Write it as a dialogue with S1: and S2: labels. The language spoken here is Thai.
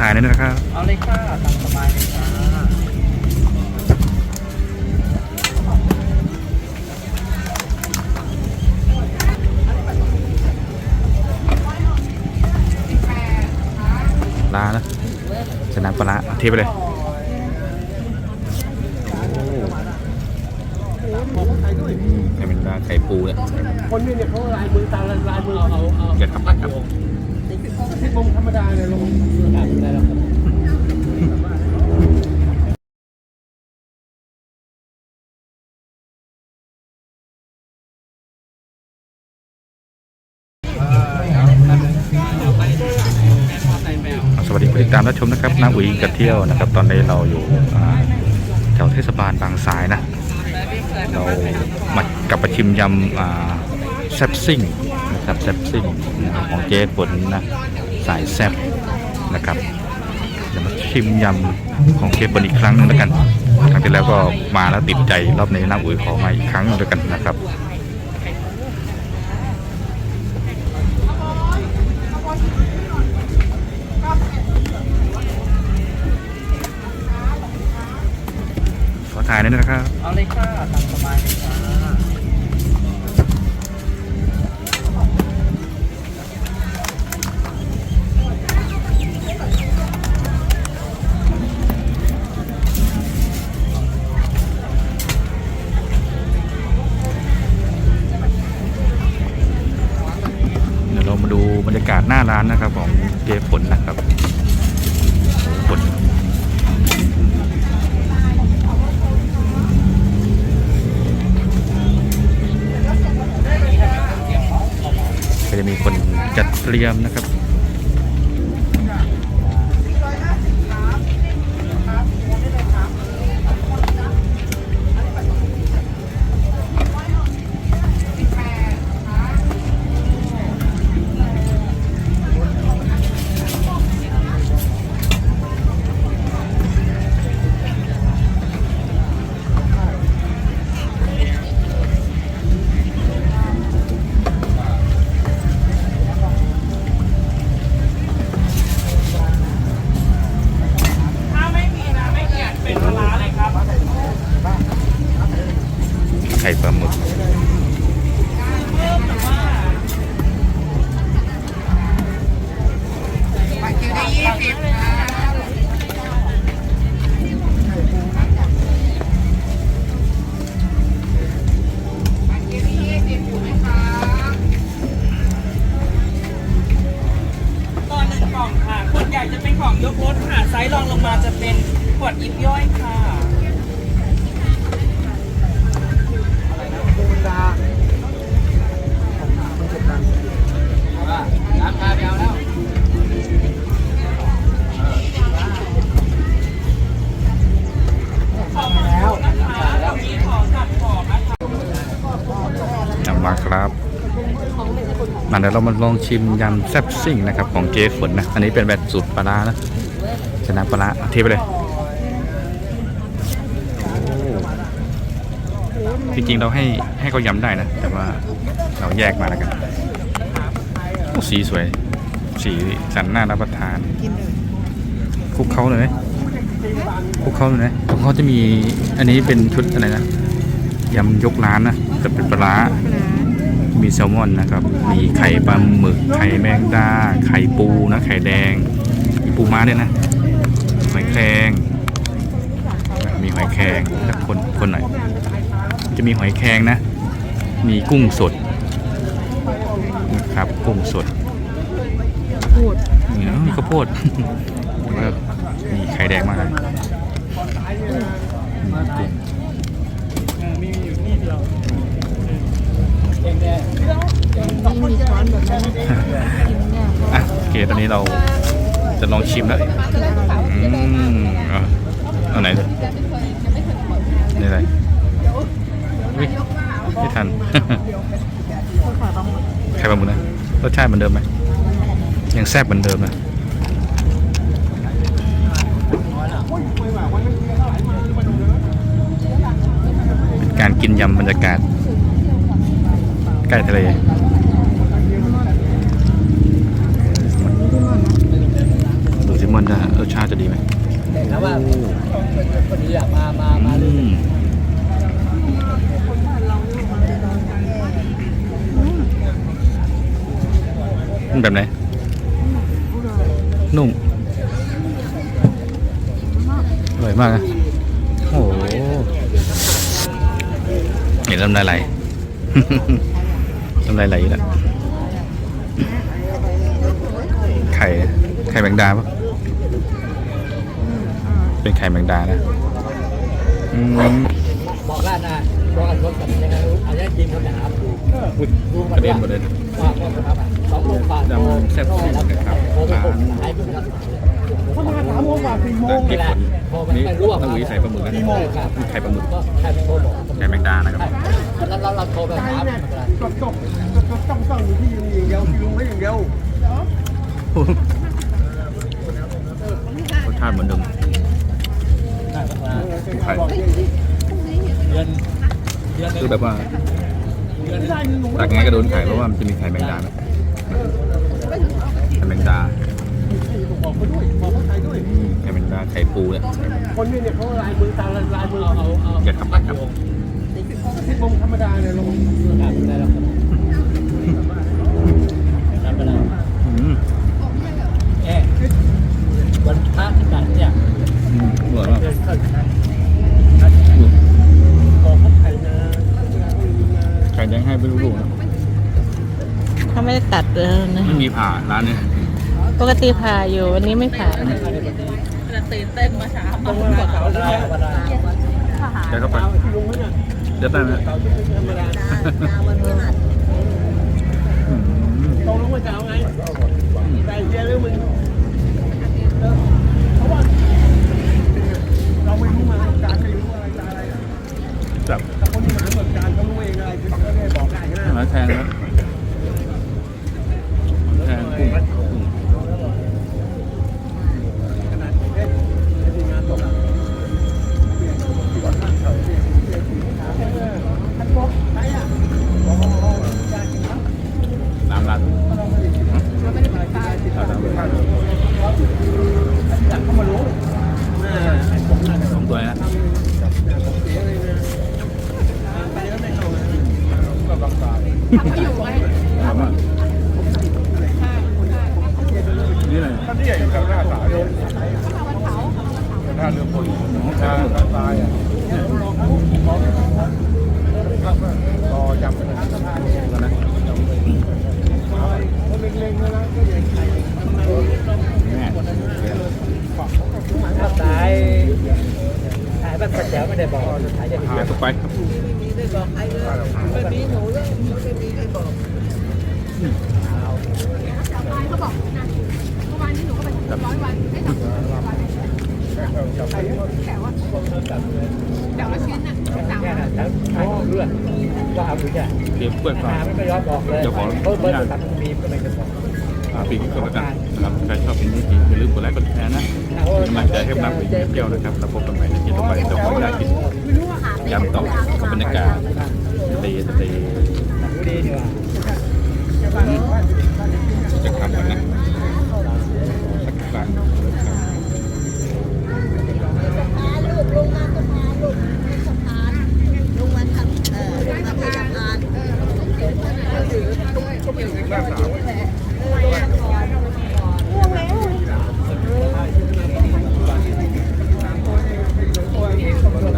S1: ถ่ายหนอยนะครับ
S2: เอาเลยค่ะตามสบายเลยค่ะ
S1: ปลานะชนะปลาเทไปเลยอืมไข่เป็นปลาไข่ปูเนี่ย
S2: คนนี้เนี่ยเขาลายมือตามลายมือเอาเอาเอา
S1: อย่าทำครับ
S2: ที่ลงธรรมดาเนี่ยลงระดับอะไรหรอกครับ
S1: สวัสดีผู้ติดตามรับชมนะครับน้าอุ๋ยกับเที่ยวนะครับ ตอนนี้เราอยู่แถวเทศบาลบางสายนะ เรามากลับมาชิมยำแซ่บซิ่ง นะครับแซ่บซิ่งนะครับของเจ๊ฝนนะสายแซ่บนะครับเดี๋ยวมาชิมยำของเจ๊ฝนอีกครั้งหนึงแล้วกันครั้งที่แล้วก็มาแล้วติดใจรอบนี้น้าอุ๋ยขอมาอีกครั้งนึงแล้วกันนะครับขอถ่ายหนอยนะครับ
S2: เอาเลยค่ะตามสบายเลยค่ะ
S1: บรรยากาศหน้าร้านนะครับของเจ๊ฝนนะครับฝนก็จะมีคนจัดเตรียมนะครับ
S2: มาครับ
S1: มา
S2: เดี๋ยว
S1: เรามาลองชิมยำแซ่บซิ่งนะครับของเจ๊ฝนนะ อันนี้เป็นแบบสูตรปลาร้านะชนะปลาร้าเอาเทไปเลยจริงๆเราให้ให้เขายำได้นะ แต่ว่าเราแยกมาแล้วกันโอ้สีสวย สีสันน่ารับประทานคลุกเขาเลยไหมคลุกเขาเลยไหมของเขาจะมีอันนี้เป็นชุดอะไรนะยำยกร้านนะ แต่เป็นปลามีแซลมอนนะครับ มีไข่ปลาหมึก ไข่แมงดา ไข่ปูนะ ไข่แดง มีปูม้าด้วยนะ หอยแครง มีหอยแครงแล้วคนคนหน่อยจะมีหอยแครงนะ มีกุ้งสดนะครับ กุ้งสดนี่มีข้าวโพดแล้วมีไข่แดงมากเลยกุ้ง
S2: มี อะ
S1: โอเคตอนนี้เราจะลองชิมแล้วอืมอะเอาไหนเลยนี่อะไรอุ๊ยไม่ทันใครบางมุนนะรสชาติเหมือนเดิมไหมยังแซ่บเหมือนเดิมนะเป็นการกินยำบรรยากาศ ใกล้ทะเล ดูสิมันจะรสชาติจะดีไหม
S3: แต่ถามว่าคนนี้อยากมา มา มา
S1: อืมมันแบบไหน นุ่มอร่อยมากนะโอ้โหเห็นน้ำลายไหล น้ำลายไหลอยู่แล้วไข่ ไข่แมงดาปะเป็นไข่แมงดานะอืม
S3: บอกร้านนะบอกอันรถกับยังไงอันนี้ทีมคนหาดู
S1: อุ๊ย
S3: ดู
S1: กระเด็นหมดเลย
S3: ว่าก็ครับสองโมงกว่า
S1: ดำแซ่บสุดนะครับ
S3: ผมหายไปแล้ว
S4: เขามาสามโมงกว่าสี่โมง
S1: กี่คน
S3: พอมั น
S1: นี่
S3: ไม่รู้ว่า
S1: ต้องวิใส่ปลาหมึกนะ
S3: กี่โมงครับ
S1: ไข่ปลาหมึก
S3: ก็ใครเป็นโทรบอก
S1: ไข่แมงดานะครับ
S3: แล้วเราเราโทรไปหา
S4: จบจบจบต้องต้องอยู่ที่อย่างเดียวลุงไม่อย่างเดียว
S1: รสชาติเหมือนเดิมไข่
S3: เดือนเดือน
S1: คือแบบว่า
S3: เดือน
S1: ตักไงก็โดนไข่เพราะว่ามันจะมีไข่แมงดานะไข่แมงดา ไข่แมงดาไข่ปูเนี่ย
S4: คนนี้เนี่ยเขาลายมือตาลายมือ
S3: เอาเอาเอา
S1: อย่าขับนะครับ
S4: สิบโมงธรรมดาเนี่ยลง
S3: ได้แล้วครับจำไปแล้ว
S1: อืม
S3: แอะวันพระที่กันเนี่ย
S1: อืมอร่อยมาก
S3: เดินเข้า
S1: อืม
S4: บอกเขาใครนะ
S1: ไข่แดงให้ไปลูกๆนะ
S5: เขาไม่ได้ตัดเลยนะ
S1: ไม่มีผ่าร้านเนี้
S5: ปกติผ่าอยู่วันนี้ไม่ผ่า จะ
S2: ตื่นเต้นมาช้า
S4: ตรงเวลาเสาร์ได้
S3: วันได้
S1: เดี๋ยวเข้าไป
S4: ลุงเนี่ย
S1: เดี๋ยวได้ไหม
S4: เสาร์ที่ธรรมดา
S1: อืม
S4: ตรงลุงว่าจะเอาไงแต่เยอะหรือมึงเพราะว่าเราไม่รู้มาการไม่รู้ ตา
S1: ถามว่านี่อะไร
S4: ท่านที่ใหญ่อยู่กับหน้าสายเลยท่าเรือพลท่าตายอะรอจำเป็น
S1: แล้วนะ
S4: เล็งแล้วนะก็ใหญ่
S1: แม่
S3: ถ้าสายสายแบบแจ๋วไม่ได้บอกสายจะ
S1: เดี๋ยต่อไปครับ
S3: แค่นั้นแล้วขายเรื่องว่าเอาอยู่เนี่ย
S1: เตรียมกล้วยฟ้า
S3: หาไม่ก็ย้อนบอกเลยเขาเบอร์ตัดมีก็ไม่จะบอก
S1: อ่าปีกก็แล้วกันนะครับใครชอบเป็นนี้อย่าลืมกดไลค์กดแชร์นะเป็นกำลังใจให้นักไปเที่ยวนะครับแล้วพบกันใหม่ในคลิปต่อไปเดี๋ยวขออนุญาตกินยำต่อบรรยากาศทะเลทะเล
S3: ดีดีว่า
S1: อืม